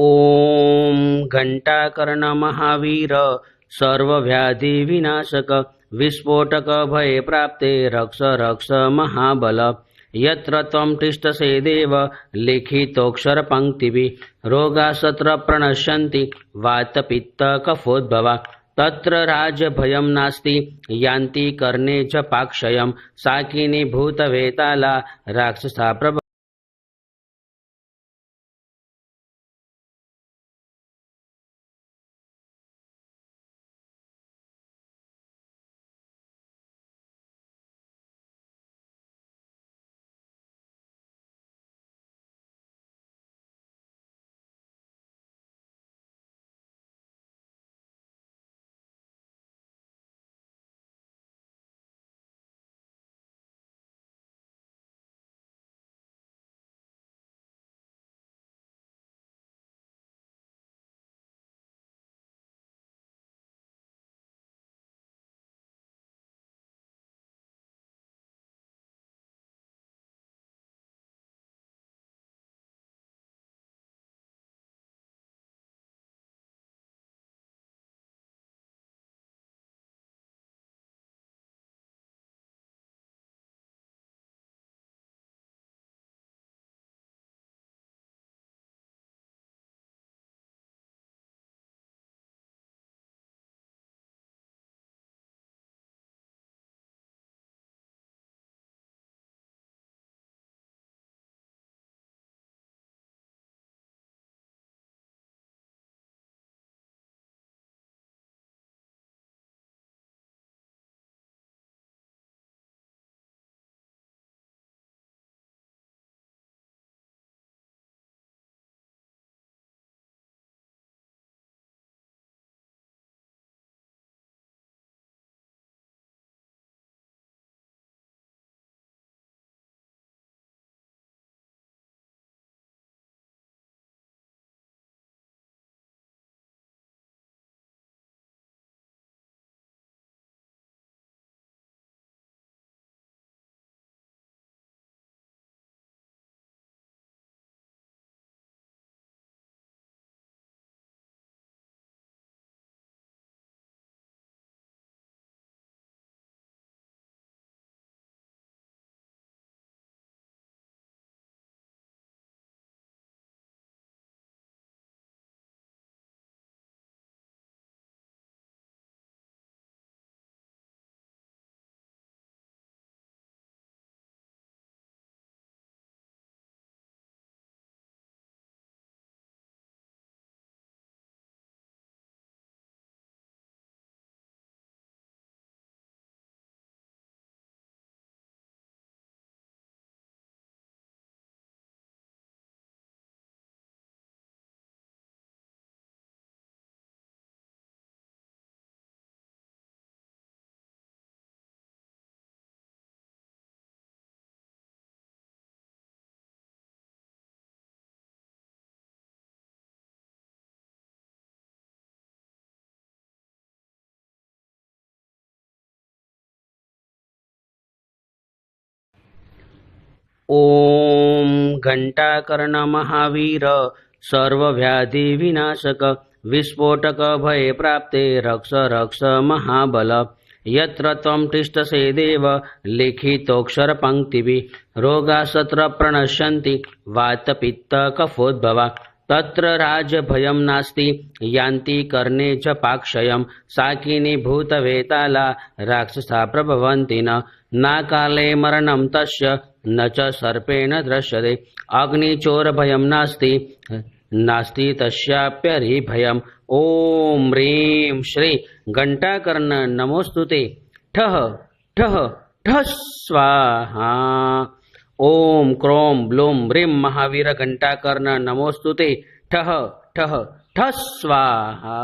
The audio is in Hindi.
ॐ घण्टाकर्णमहावीर सर्वव्याधिविनाशक विस्फोटकभयप्राप्ते रक्ष रक्ष महाबल। यत्र त्वं तिष्ठसे देव लिखितोऽक्षरपङ्क्तिभिः रोगास्तत्र प्रणश्यन्ति, वातपित्तकफोद्भवा। तत्र राजभयं नास्ति, यान्ति कर्णे च पाक्षयं, साकिनी भूतवेताला, राक्षसा प्रभ ॐ घण्टाकर्णमहावीर सर्वव्याधिविनाशक विस्फोटकभयप्राप्ते रक्ष रक्ष महाबल। यत्र त्वं तिष्ठसे देव लिखितोऽक्षरपङ्क्तिभिः रोगास्तत्र प्रणश्यन्ति वातपित्तकफोद्भवा। तत्र राजभयं नास्ति यान्ति कर्णे च पाक्षयं साकिनी भूतवेताला राक्षसा प्रभवन्ति न। नाकाले मरणं तस्य न च सर्पेण दृश्यते। अग्निचोरभयं नास्ति। नास्ति तस्याप्यरिभयम् ॐ ह्रीं श्री घण्टाकर्ण नमोऽस्तु ते। ठः ठः स्वाहा। ॐ क्रों ब्लूं ह्रीं महावीरघण्टाकर्ण नमोऽस्तु ते। ठः ठः ठः स्वाहा।